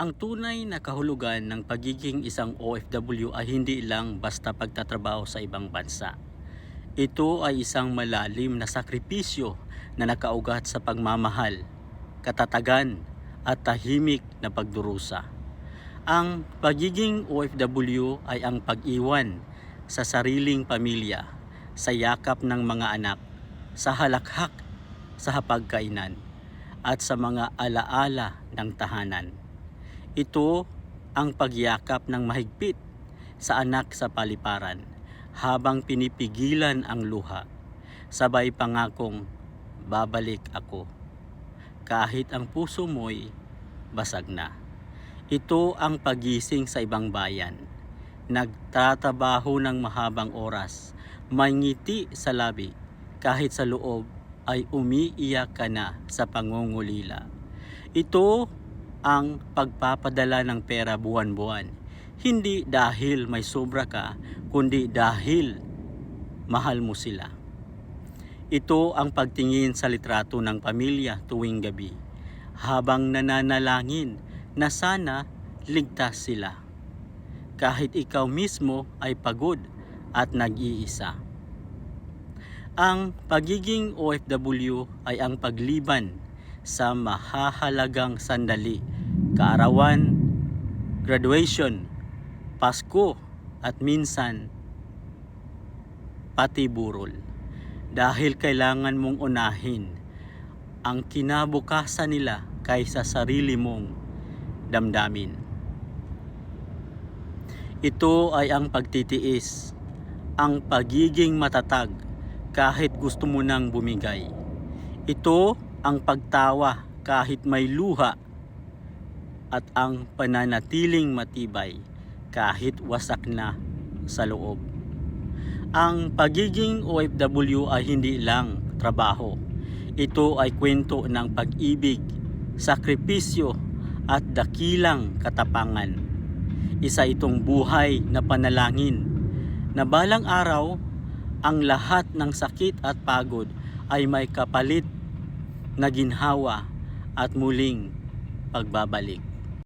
Ang tunay na kahulugan ng pagiging isang OFW ay hindi lang basta pagtatrabaho sa ibang bansa. Ito ay isang malalim na sakripisyo na nakaugat sa pagmamahal, katatagan at tahimik na pagdurusa. Ang pagiging OFW ay ang pag-iwan sa sariling pamilya, sa yakap ng mga anak, sa halakhak sa hapagkainan, at sa mga alaala ng tahanan. Ito ang pagyakap ng mahigpit sa anak sa paliparan habang pinipigilan ang luha. Sabay pangakong babalik ako kahit ang puso mo'y basag na. Ito ang pagising sa ibang bayan. Nagtatrabaho ng mahabang oras, may ngiti sa labi, kahit sa loob ay umiiyak ka na sa pangungulila. Ito ang pagpapadala ng pera buwan-buwan. Hindi dahil may sobra ka, kundi dahil mahal mo sila. Ito ang pagtingin sa litrato ng pamilya tuwing gabi, habang nananalangin na sana ligtas sila. Kahit ikaw mismo ay pagod at nag-iisa. Ang pagiging OFW ay ang pagliban sa mahahalagang sandali, kaarawan, graduation, Pasko at minsan pati burol. Dahil kailangan mong unahin ang kinabukasan nila kaysa sarili mong damdamin. Ito ay ang pagtitiis, ang pagiging matatag kahit gusto mo nang bumigay. Ito ang pagtawa kahit may luha at ang pananatiling matibay kahit wasak na sa loob. Ang pagiging OFW ay hindi lang trabaho. Ito ay kwento ng pag-ibig, sakripisyo at dakilang katapangan. Isa itong buhay na panalangin na balang araw ang lahat ng sakit at pagod ay may kapalit na ginhawa at muling pagbabalik.